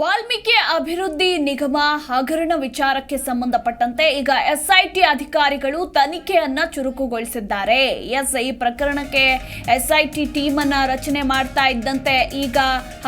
ವಾಲ್ಮೀಕಿ ಅಭಿವೃದ್ಧಿ ನಿಗಮ ಹಗರಣ ವಿಚಾರಕ್ಕೆ ಸಂಬಂಧಪಟ್ಟಂತೆ ಈಗ ಎಸ್ಐಟಿ ಅಧಿಕಾರಿಗಳು ತನಿಖೆಯನ್ನ ಚುರುಕುಗೊಳಿಸಿದ್ದಾರೆ. ಎಸ್, ಈ ಪ್ರಕರಣಕ್ಕೆ ಎಸ್ಐಟಿ ಟೀಮ್ ಅನ್ನ ರಚನೆ ಮಾಡ್ತಾ ಇದ್ದಂತೆ ಈಗ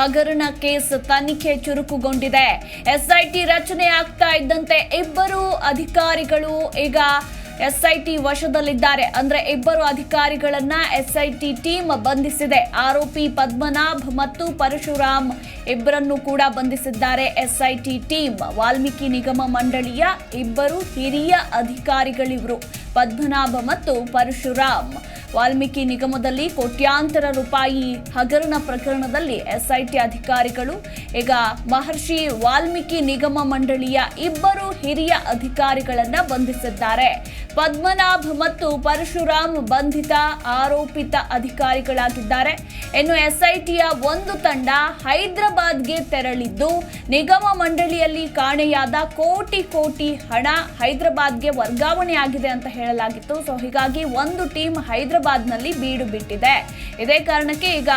ಹಗರಣ ಕೇಸ್ ತನಿಖೆ ಚುರುಕುಗೊಂಡಿದೆ. ಎಸ್ಐಟಿ ರಚನೆ ಆಗ್ತಾ ಇದ್ದಂತೆ ಇಬ್ಬರು ಅಧಿಕಾರಿಗಳು ಈಗ ಎಸ್ಐಟಿ ವಶದಲ್ಲಿದ್ದಾರೆ. ಅಂದ್ರೆ ಇಬ್ಬರು ಅಧಿಕಾರಿಗಳನ್ನ ಎಸ್ಐಟಿ ಟೀಮ್ ಬಂಧಿಸಿದೆ. ಆರೋಪಿ ಪದ್ಮನಾಭ್ ಮತ್ತು ಪರಶುರಾಮ್ ಇಬ್ಬರನ್ನು ಕೂಡ ಬಂಧಿಸಿದ್ದಾರೆ. ಎಸ್ಐಟಿ ಟೀಮ್, ವಾಲ್ಮೀಕಿ ನಿಗಮ ಮಂಡಳಿಯ ಇಬ್ಬರು ಹಿರಿಯ ಅಧಿಕಾರಿಗಳಿವರು. ಪದ್ಮನಾಭ ಮತ್ತು ಪರಶುರಾಮ್. ವಾಲ್ಮೀಕಿ ನಿಗಮದಲ್ಲಿ ಕೋಟ್ಯಾಂತರ ರೂಪಾಯಿ ಹಗರಣ ಪ್ರಕರಣದಲ್ಲಿ ಎಸ್ಐಟಿ ಅಧಿಕಾರಿಗಳು, ಈಗ ಮಹರ್ಷಿ ವಾಲ್ಮೀಕಿ ನಿಗಮ ಮಂಡಳಿಯ ಇಬ್ಬರು ಹಿರಿಯ ಅಧಿಕಾರಿಗಳನ್ನ ಬಂಧಿಸಿದ್ದಾರೆ. ಪದ್ಮನಾಭ್ ಮತ್ತು ಪರಶುರಾಮ್ ಬಂಧಿತ ಆರೋಪಿತ ಅಧಿಕಾರಿಗಳಾಗಿದ್ದಾರೆ. ಇನ್ನು ಎಸ್ಐಟಿಯ ಒಂದು ತಂಡ ಹೈದರಾಬಾದ್ಗೆ ತೆರಳಿದ್ದು, ನಿಗಮ ಮಂಡಳಿಯಲ್ಲಿ ಕಾಣೆಯಾದ ಕೋಟಿ ಕೋಟಿ ಹಣ ಹೈದರಾಬಾದ್ಗೆ ವರ್ಗಾವಣೆಯಾಗಿದೆ ಅಂತ ಹೇಳಲಾಗಿತ್ತು. ಸೊ, ಹೀಗಾಗಿ ಒಂದು ಟೀಮ್ ಹೈದರಾಬಾದ್ನಲ್ಲಿ ಬೀಡು ಬಿಟ್ಟಿದೆ. ಇದೇ ಕಾರಣಕ್ಕೆ ಈಗ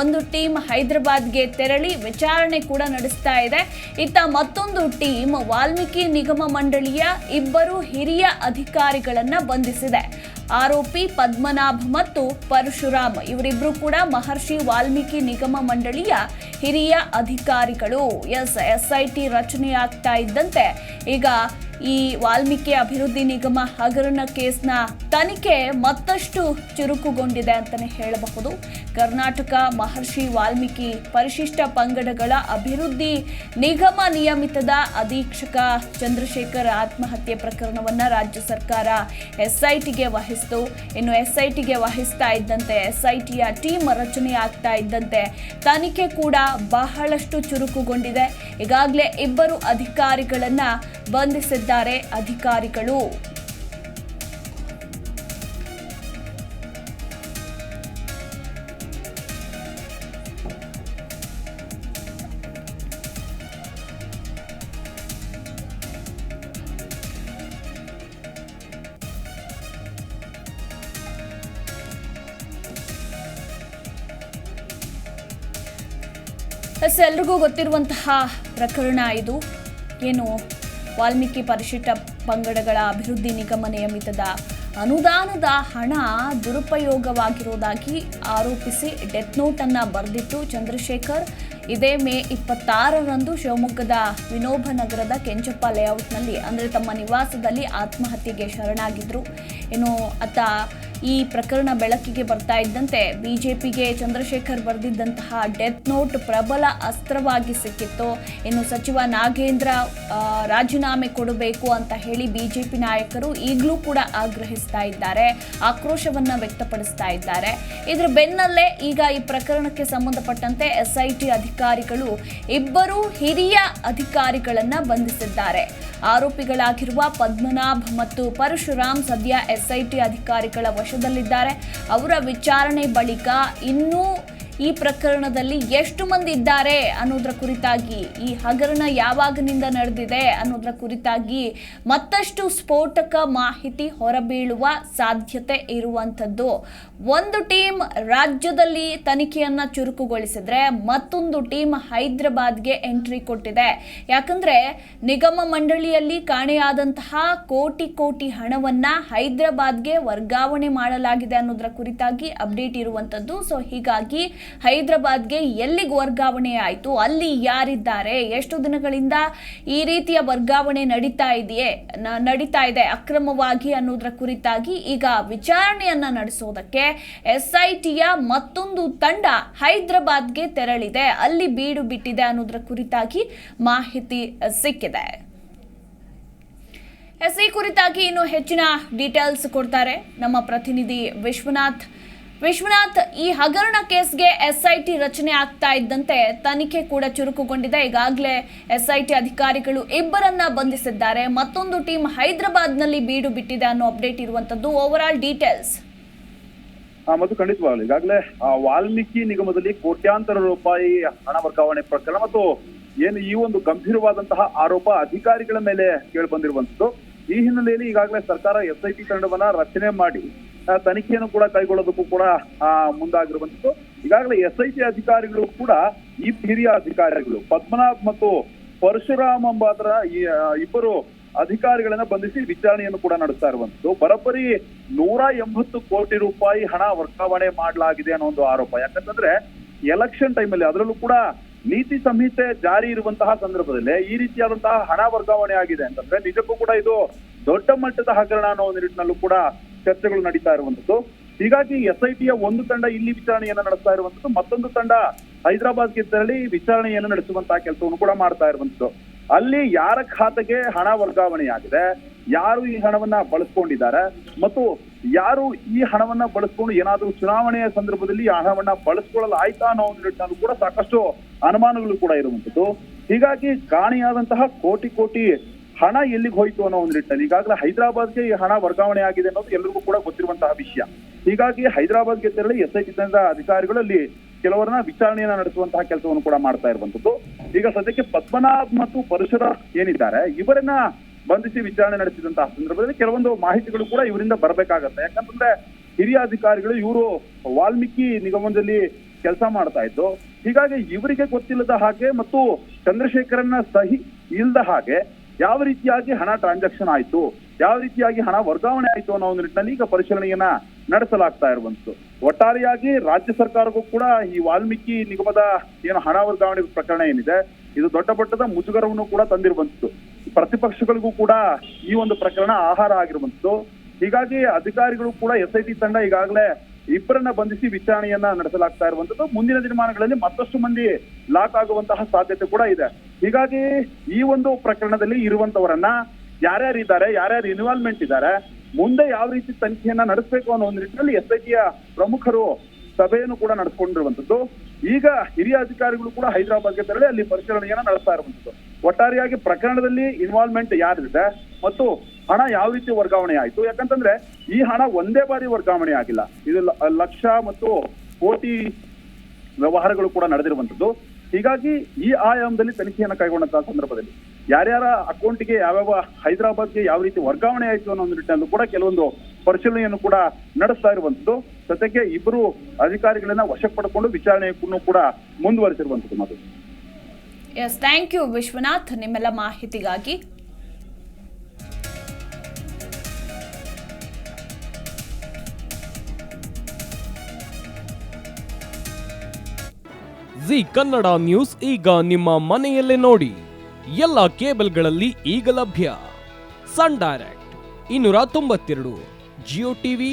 ಒಂದು ಟೀಮ್ ಹೈದರಾಬಾದ್ಗೆ ತೆರಳಿ ವಿಚಾರಣೆ ಕೂಡ ನಡೆಸ್ತಾ ಇದೆ. ಇತ್ತ ಮತ್ತೊಂದು ಟೀಮ್ ವಾಲ್ಮೀಕಿ ನಿಗಮ ಮಂಡಳಿಯ ಇಬ್ಬರು ಹಿರಿಯ ಅಧಿಕಾರಿಗಳನ್ನ ಬಂಧಿಸಿದೆ. ಆರೋಪಿ ಪದ್ಮನಾಭ್ ಮತ್ತು ಪರಶುರಾಮ್ ಇವರಿಬ್ರು ಕೂಡ ಮಹರ್ಷಿ ವಾಲ್ಮೀಕಿ ನಿಗಮ ಮಂಡಳಿಯ ಹಿರಿಯ ಅಧಿಕಾರಿಗಳು. ಎಸ್, ಎಸ್ಐಟಿ ರಚನೆಯಾಗ್ತಾ ಇದ್ದಂತೆ ಈಗ ಈ ವಾಲ್ಮೀಕಿ ಅಭಿವೃದ್ಧಿ ನಿಗಮ ಹಗರಣ ಕೇಸ್ನ ತನಿಖೆ ಮತ್ತಷ್ಟು ಚುರುಕುಗೊಂಡಿದೆ ಅಂತಲೇ ಹೇಳಬಹುದು. ಕರ್ನಾಟಕ ಮಹರ್ಷಿ ವಾಲ್ಮೀಕಿ ಪರಿಶಿಷ್ಟ ಪಂಗಡಗಳ ಅಭಿವೃದ್ಧಿ ನಿಗಮ ನಿಯಮಿತದ ಅಧೀಕ್ಷಕ ಚಂದ್ರಶೇಖರ್ ಆತ್ಮಹತ್ಯೆ ಪ್ರಕರಣವನ್ನ ರಾಜ್ಯ ಸರ್ಕಾರ ಎಸ್ಐಟಿಗೆ ವಹಿಸಿತು. ಇನ್ನು ಎಸ್ಐಟಿಗೆ ವಹಿಸ್ತಾ ಇದ್ದಂತೆ ಎಸ್ಐಟಿಯ ಟೀಮ್ ರಚನೆ ಆಗ್ತಾ ಇದ್ದಂತೆ ತನಿಖೆ ಕೂಡ ಬಹಳಷ್ಟು ಚುರುಕುಗೊಂಡಿದೆ. ಈಗಾಗಲೇ ಇಬ್ಬರು ಅಧಿಕಾರಿಗಳನ್ನ ಬಂಧಿಸಿದ್ದಾರೆ ಅಧಿಕಾರಿಗಳು. ಎಲ್ರಿಗೂ ಗೊತ್ತಿರುವಂತಹ ಪ್ರಕರಣ ಇದು. ಏನು ವಾಲ್ಮೀಕಿ ಪರಿಶಿಷ್ಟ ಪಂಗಡಗಳ ಅಭಿವೃದ್ಧಿ ನಿಗಮ ನಿಯಮಿತದ ಅನುದಾನದ ಹಣ ದುರುಪಯೋಗವಾಗಿರುವುದಾಗಿ ಆರೋಪಿಸಿ ಡೆತ್ ನೋಟ್ ಅನ್ನ ಬರೆದಿಟ್ಟು ಚಂದ್ರಶೇಖರ್. ಇದೇ ಮೇ ಇಪ್ಪತ್ತಾರರಂದು ಶಿವಮೊಗ್ಗದ ವಿನೋಬ ನಗರದ ಕೆಂಚಪ್ಪ ಲೇಔಟ್ನಲ್ಲಿ, ಅಂದರೆ ತಮ್ಮ ನಿವಾಸದಲ್ಲಿ ಆತ್ಮಹತ್ಯೆಗೆ ಶರಣಾಗಿದ್ದರು ಇನ್ನು ಆತ ಈ ಪ್ರಕರಣ ಬೆಳಕಿಗೆ ಬರ್ತಾ ಇದ್ದಂತೆ ಬಿಜೆಪಿಗೆ ಚಂದ್ರಶೇಖರ್ ಬರೆದಿದ್ದಂತಹ ಡೆತ್ ನೋಟ್ ಪ್ರಬಲ ಅಸ್ತ್ರವಾಗಿ ಸಿಕ್ಕಿತ್ತು. ಇನ್ನು ಸಚಿವ ನಾಗೇಂದ್ರ ರಾಜೀನಾಮೆ ಕೊಡಬೇಕು ಅಂತ ಹೇಳಿ ಬಿಜೆಪಿ ನಾಯಕರು ಈಗಲೂ ಕೂಡ ಆಗ್ರಹಿಸ್ತಾ ಇದ್ದಾರೆ, ಆಕ್ರೋಶವನ್ನ ವ್ಯಕ್ತಪಡಿಸ್ತಾ ಇದ್ದಾರೆ. ಇದರ ಬೆನ್ನಲ್ಲೇ ಈಗ ಈ ಪ್ರಕರಣಕ್ಕೆ ಸಂಬಂಧಪಟ್ಟಂತೆ ಎಸ್ಐಟಿ ಅಧಿಕಾರಿಗಳು ಇಬ್ಬರು ಹಿರಿಯ ಅಧಿಕಾರಿಗಳನ್ನ ಬಂಧಿಸಿದ್ದಾರೆ. ಆರೋಪಿಗಳಾಗಿರುವ ಪದ್ಮನಾಭ್ ಮತ್ತು ಪರಶುರಾಮ್ ಸದ್ಯ ಎಸ್ಐಟಿ ಅಧಿಕಾರಿಗಳ ವಶದಲ್ಲಿದ್ದಾರೆ. ಅವರ ವಿಚಾರಣೆ ಬಳಿಕ ಇನ್ನೂ ಈ ಪ್ರಕರಣದಲ್ಲಿ ಎಷ್ಟು ಮಂದಿ ಇದ್ದಾರೆ ಅನ್ನೋದ್ರ ಕುರಿತಾಗಿ, ಈ ಹಗರಣ ಯಾವಾಗಿನಿಂದ ನಡೆದಿದೆ ಅನ್ನೋದ್ರ ಕುರಿತಾಗಿ ಮತ್ತಷ್ಟು ಸ್ಫೋಟಕ ಮಾಹಿತಿ ಹೊರಬೀಳುವ ಸಾಧ್ಯತೆ ಇರುವಂಥದ್ದು. ಒಂದು ಟೀಮ್ ರಾಜ್ಯದಲ್ಲಿ ತನಿಖೆಯನ್ನ ಚುರುಕುಗೊಳಿಸಿದ್ರೆ ಮತ್ತೊಂದು ಟೀಮ್ ಹೈದರಾಬಾದ್ಗೆ ಎಂಟ್ರಿ ಕೊಟ್ಟಿದೆ. ಯಾಕಂದ್ರೆ ನಿಗಮ ಮಂಡಳಿಯಲ್ಲಿ ಕಾಣೆಯಾದಂತಹ ಕೋಟಿ ಕೋಟಿ ಹಣವನ್ನ ಹೈದರಾಬಾದ್ಗೆ ವರ್ಗಾವಣೆ ಮಾಡಲಾಗಿದೆ ಅನ್ನೋದ್ರ ಕುರಿತಾಗಿ ಅಪ್ಡೇಟ್ ಇರುವಂತದ್ದು ಸೊ ಹೀಗಾಗಿ ಹೈದರಾಬಾದ್ಗೆ ಎಲ್ಲಿಗೆ ವರ್ಗಾವಣೆ ಆಯಿತು, ಅಲ್ಲಿ ಯಾರಿದ್ದಾರೆ, ಎಷ್ಟು ದಿನಗಳಿಂದ ಈ ರೀತಿಯ ವರ್ಗಾವಣೆ ನಡೀತಾ ಇದೆಯೇ ನಡೀತಾ ಇದೆ ಅಕ್ರಮವಾಗಿ ಅನ್ನೋದ್ರ ಕುರಿತಾಗಿ ಈಗ ವಿಚಾರಣೆಯನ್ನ ನಡೆಸೋದಕ್ಕೆ ಎಸ್ಐಟಿಯ ಮತ್ತೊಂದು ತಂಡ ಹೈದರಾಬಾದ್ಗೆ ತೆರಳಿದೆ. ಅಲ್ಲಿ ಬೀಡು ಬಿಟ್ಟಿದೆ ಅನ್ನೋದ್ರ ಕುರಿತಾಗಿ ಮಾಹಿತಿ ಸಿಕ್ಕಿದೆ. ಎಸ್ ಈ ಕುರಿತಾಗಿ ಇನ್ನು ಹೆಚ್ಚಿನ ಡೀಟೇಲ್ಸ್ ಕೊಡ್ತಾರೆ ನಮ್ಮ ಪ್ರತಿನಿಧಿ ವಿಶ್ವನಾಥ್. ವಿಶ್ವನಾಥ್, ಈ ಹಗರಣ ಕೇಸ್ಗೆ ಎಸ್ಐಟಿ ರಚನೆ ಆಗ್ತಾ ಇದ್ದಂತೆ ತನಿಖೆ ಕೂಡ ಚುರುಕುಗೊಂಡಿದೆ. ಈಗಾಗಲೇ ಎಸ್ಐಟಿ ಅಧಿಕಾರಿಗಳು ಇಬ್ಬರನ್ನ ಬಂಧಿಸಿದ್ದಾರೆ. ಮತ್ತೊಂದು ಟೀಮ್ ಹೈದರಾಬಾದ್ನಲ್ಲಿ ಬೀಡು ಬಿಟ್ಟಿದೆ ಅನ್ನೋ ಅಪ್ಡೇಟ್ ಇರುವಂತದ್ದು ಓವರ್ ಆಲ್ ಡೀಟೇಲ್ಸ್ ಮತ್ತು ಖಂಡಿತವಾಗಲಿ. ಈಗಾಗಲೇ ವಾಲ್ಮೀಕಿ ನಿಗಮದಲ್ಲಿ ಕೋಟ್ಯಾಂತರ ರೂಪಾಯಿ ಹಣ ವರ್ಗಾವಣೆ ಪ್ರಕರಣ ಮತ್ತು ಏನು ಈ ಒಂದು ಗಂಭೀರವಾದಂತಹ ಆರೋಪ ಅಧಿಕಾರಿಗಳ ಮೇಲೆ ಕೇಳಿ ಬಂದಿರುವಂತದ್ದು. ಈ ಹಿನ್ನೆಲೆಯಲ್ಲಿ ಈಗಾಗಲೇ ಸರ್ಕಾರ ಎಸ್ಐಟಿ ತಂಡವನ್ನ ರಚನೆ ಮಾಡಿ ತನಿಖೆಯನ್ನು ಕೂಡ ಕೈಗೊಳ್ಳೋದಕ್ಕೂ ಕೂಡ ಮುಂದಾಗಿರುವಂತದ್ದು ಈಗಾಗಲೇ ಎಸ್ ಐ ಟಿ ಅಧಿಕಾರಿಗಳು ಕೂಡ, ಈ ಹಿರಿಯ ಅಧಿಕಾರಿಗಳು, ಪದ್ಮನಾಭ್ ಮತ್ತು ಪರಶುರಾಮ್ ಎಂಬಾತರ ಈ ಇಬ್ಬರು ಅಧಿಕಾರಿಗಳನ್ನ ಬಂಧಿಸಿ ವಿಚಾರಣೆಯನ್ನು ಕೂಡ ನಡೆಸ್ತಾ ಇರುವಂತದ್ದು ಬರೋಬ್ಬರಿ ನೂರ ಎಂಬತ್ತು ಕೋಟಿ ರೂಪಾಯಿ ಹಣ ವರ್ಗಾವಣೆ ಮಾಡಲಾಗಿದೆ ಅನ್ನೋ ಒಂದು ಆರೋಪ. ಯಾಕಂತಂದ್ರೆ, ಎಲೆಕ್ಷನ್ ಟೈಮಲ್ಲಿ ಅದರಲ್ಲೂ ಕೂಡ ನೀತಿ ಸಂಹಿತೆ ಜಾರಿ ಇರುವಂತಹ ಸಂದರ್ಭದಲ್ಲಿ ಈ ರೀತಿಯಾದಂತಹ ಹಣ ವರ್ಗಾವಣೆ ಆಗಿದೆ. ಅಂತಂದ್ರೆ ನಿಜಕ್ಕೂ ಕೂಡ ಇದು ದೊಡ್ಡ ಮಟ್ಟದ ಹಗರಣ ಅನ್ನೋ ನಿಟ್ಟಿನಲ್ಲೂ ಕೂಡ ಚರ್ಚೆಗಳು ನಡೀತಾ ಇರುವಂತದ್ದು ಹೀಗಾಗಿ ಎಸ್ ಐ ಟಿಯ ಒಂದು ತಂಡ ಇಲ್ಲಿ ವಿಚಾರಣೆಯನ್ನು ನಡೆಸ್ತಾ ಇರುವಂತದ್ದು ಮತ್ತೊಂದು ತಂಡ ಹೈದರಾಬಾದ್ಗೆ ತೆರಳಿ ವಿಚಾರಣೆಯನ್ನು ನಡೆಸುವಂತಹ ಕೆಲಸವನ್ನು ಕೂಡ ಮಾಡ್ತಾ ಇರುವಂತದ್ದು ಅಲ್ಲಿ ಯಾರ ಖಾತೆಗೆ ಹಣ ವರ್ಗಾವಣೆಯಾಗಿದೆ, ಯಾರು ಈ ಹಣವನ್ನ ಬಳಸ್ಕೊಂಡಿದ್ದಾರೆ, ಮತ್ತು ಯಾರು ಈ ಹಣವನ್ನ ಬಳಸ್ಕೊಂಡು ಏನಾದರೂ ಚುನಾವಣೆಯ ಸಂದರ್ಭದಲ್ಲಿ ಈ ಹಣವನ್ನ ಬಳಸ್ಕೊಳ್ಳಲಾಯ್ತಾ ಅನ್ನೋ ಒಂದು ನಿಟ್ಟಿನಲ್ಲಿ ಕೂಡ ಸಾಕಷ್ಟು ಅನುಮಾನಗಳು ಕೂಡ ಇರುವಂತದ್ದು ಹೀಗಾಗಿ ಕಾಣೆಯಾದಂತಹ ಕೋಟಿ ಕೋಟಿ ಹಣ ಎಲ್ಲಿಗೆ ಹೋಯ್ತು ಅನ್ನೋ ಒಂದು ನಿಟ್ಟಿನಲ್ಲಿ ಈಗಾಗಲೇ ಹೈದರಾಬಾದ್ಗೆ ಈ ಹಣ ವರ್ಗಾವಣೆ ಆಗಿದೆ ಅನ್ನೋದು ಎಲ್ರಿಗೂ ಕೂಡ ಗೊತ್ತಿರುವಂತಹ ವಿಷಯ. ಹೀಗಾಗಿ ಹೈದರಾಬಾದ್ಗೆ ತೆರಳಿ ಎಸ್ ಐ ಚಿತ್ರದ ತಂಡದ ಅಧಿಕಾರಿಗಳಲ್ಲಿ ಕೆಲವರನ್ನ ವಿಚಾರಣೆಯನ್ನ ನಡೆಸುವಂತಹ ಕೆಲಸವನ್ನು ಕೂಡ ಮಾಡ್ತಾ ಇರುವಂತದ್ದು ಈಗ ಸದ್ಯಕ್ಕೆ ಪದ್ಮನಾಭ್ ಮತ್ತು ಪರಶುರಾಮ್ ಏನಿದ್ದಾರೆ, ಇವರನ್ನ ಬಂಧಿಸಿ ವಿಚಾರಣೆ ನಡೆಸಿದಂತಹ ಸಂದರ್ಭದಲ್ಲಿ ಕೆಲವೊಂದು ಮಾಹಿತಿಗಳು ಕೂಡ ಇವರಿಂದ ಬರಬೇಕಾಗತ್ತೆ. ಯಾಕಂತಂದ್ರೆ ಹಿರಿಯ ಅಧಿಕಾರಿಗಳು ಇವರು ವಾಲ್ಮೀಕಿ ನಿಗಮದಲ್ಲಿ ಕೆಲಸ ಮಾಡ್ತಾ ಇದ್ದು, ಹೀಗಾಗಿ ಇವರಿಗೆ ಗೊತ್ತಿಲ್ಲದ ಹಾಗೆ ಮತ್ತು ಚಂದ್ರಶೇಖರನ್ನ ಸಹಿ ಇಲ್ಲದ ಹಾಗೆ ಯಾವ ರೀತಿಯಾಗಿ ಹಣ ಟ್ರಾನ್ಸಾಕ್ಷನ್ ಆಯಿತು, ಯಾವ ರೀತಿಯಾಗಿ ಹಣ ವರ್ಗಾವಣೆ ಆಯಿತು ಅನ್ನೋ ಒಂದು ನಿಟ್ಟಿನಲ್ಲಿ ಈಗ ಪರಿಶೀಲನೆಯನ್ನ ನಡೆಸಲಾಗ್ತಾ ಇರುವಂತದ್ದು ಒಟ್ಟಾರೆಯಾಗಿ ರಾಜ್ಯ ಸರ್ಕಾರಕ್ಕೂ ಕೂಡ ಈ ವಾಲ್ಮೀಕಿ ನಿಗಮದ ಏನು ಹಣ ವರ್ಗಾವಣೆ ಪ್ರಕರಣ ಏನಿದೆ, ಇದು ದೊಡ್ಡ ಮಟ್ಟದ ಮುಜುಗರವನ್ನು ಕೂಡ ತಂದಿರುವಂತದ್ದು ಪ್ರತಿಪಕ್ಷಗಳಿಗೂ ಕೂಡ ಈ ಒಂದು ಪ್ರಕರಣ ಆಹಾರ ಆಗಿರುವಂತದ್ದು ಹೀಗಾಗಿ ಅಧಿಕಾರಿಗಳು ಕೂಡ ಎಸ್ ಐ ಟಿ ತಂಡ ಈಗಾಗಲೇ ಇಬ್ಬರನ್ನ ಬಂಧಿಸಿ ವಿಚಾರಣೆಯನ್ನ ನಡೆಸಲಾಗ್ತಾ ಇರುವಂತದ್ದು ಮುಂದಿನ ದಿನಮಾನಗಳಲ್ಲಿ ಮತ್ತಷ್ಟು ಮಂದಿ ಲಾಕ್ ಆಗುವಂತಹ ಸಾಧ್ಯತೆ ಕೂಡ ಇದೆ. ಹೀಗಾಗಿ ಈ ಒಂದು ಪ್ರಕರಣದಲ್ಲಿ ಇರುವಂತವರನ್ನ ಯಾರ್ಯಾರು ಇದ್ದಾರೆ, ಯಾರ್ಯಾರು ಇನ್ವಾಲ್ವ್ಮೆಂಟ್ ಇದ್ದಾರೆ, ಮುಂದೆ ಯಾವ ರೀತಿ ತನಿಖೆಯನ್ನ ನಡೆಸಬೇಕು ಅನ್ನೋ ಒಂದು ನಿಟ್ಟಿನಲ್ಲಿ ಎಸ್ ಐ ಟಿಯ ಪ್ರಮುಖರು ಸಭೆಯನ್ನು ಕೂಡ ನಡೆಸ್ಕೊಂಡಿರುವಂತದ್ದು ಈಗ ಹಿರಿಯ ಅಧಿಕಾರಿಗಳು ಕೂಡ ಹೈದರಾಬಾದ್ಗೆ ತೆರಳಿ ಅಲ್ಲಿ ಪರಿಶೀಲನೆಯನ್ನ ನಡೆಸ್ತಾ ಇರುವಂತದ್ದು ಒಟ್ಟಾರೆಯಾಗಿ ಪ್ರಕರಣದಲ್ಲಿ ಇನ್ವಾಲ್ವ್ಮೆಂಟ್ ಯಾರಿದೆ ಮತ್ತು ಹಣ ಯಾವ ರೀತಿ ವರ್ಗಾವಣೆ ಆಯಿತು? ಯಾಕಂತಂದ್ರೆ ಈ ಹಣ ಒಂದೇ ಬಾರಿ ವರ್ಗಾವಣೆ ಆಗಿಲ್ಲ. ಇದು ಲಕ್ಷ ಮತ್ತು ಕೋಟಿ ವ್ಯವಹಾರಗಳು ಕೂಡ ನಡೆದಿರುವಂತದ್ದು ಹೀಗಾಗಿ ಈ ಆಯಾಮದಲ್ಲಿ ತನಿಖೆಯನ್ನು ಕೈಗೊಂಡಂತಹ ಸಂದರ್ಭದಲ್ಲಿ ಯಾರ್ಯಾರ ಅಕೌಂಟ್ಗೆ ಯಾವ್ಯಾವ ಹೈದರಾಬಾದ್ಗೆ ಯಾವ ರೀತಿ ವರ್ಗಾವಣೆ ಆಯಿತು ಅನ್ನೋ ನಿಟ್ಟಿನಲ್ಲೂ ಕೂಡ ಕೆಲವೊಂದು ಪರಿಶೀಲನೆಯನ್ನು ಕೂಡ ನಡೆಸ್ತಾ ಇರುವಂತದ್ದು ಸದ್ಯಕ್ಕೆ ಇಬ್ಬರು ಅಧಿಕಾರಿಗಳನ್ನ ವಶಕ್ಕೆ ಪಡ್ಕೊಂಡು ವಿಚಾರಣೆಯನ್ನು ಕೂಡ ಮುಂದುವರಿಸಿರುವಂತದ್ದು ಮಾತು. ಎಸ್ ಥ್ಯಾಂಕ್ ಯು ವಿಶ್ವನಾಥ್ ನಿಮ್ಮೆಲ್ಲ ಮಾಹಿತಿಗಾಗಿ. ಜಿ ಕನ್ನಡ ನ್ಯೂಸ್ ಈಗ ನಿಮ್ಮ ಮನೆಯಲ್ಲೇ ನೋಡಿ. ಎಲ್ಲ ಕೇಬಲ್ಗಳಲ್ಲಿ ಈಗ ಲಭ್ಯ. ಸನ್ ಡೈರೆಕ್ಟ್ ಇನ್ನೂರ ತೊಂಬತ್ತೆರಡು ಜಿಯೋ ಟಿವಿ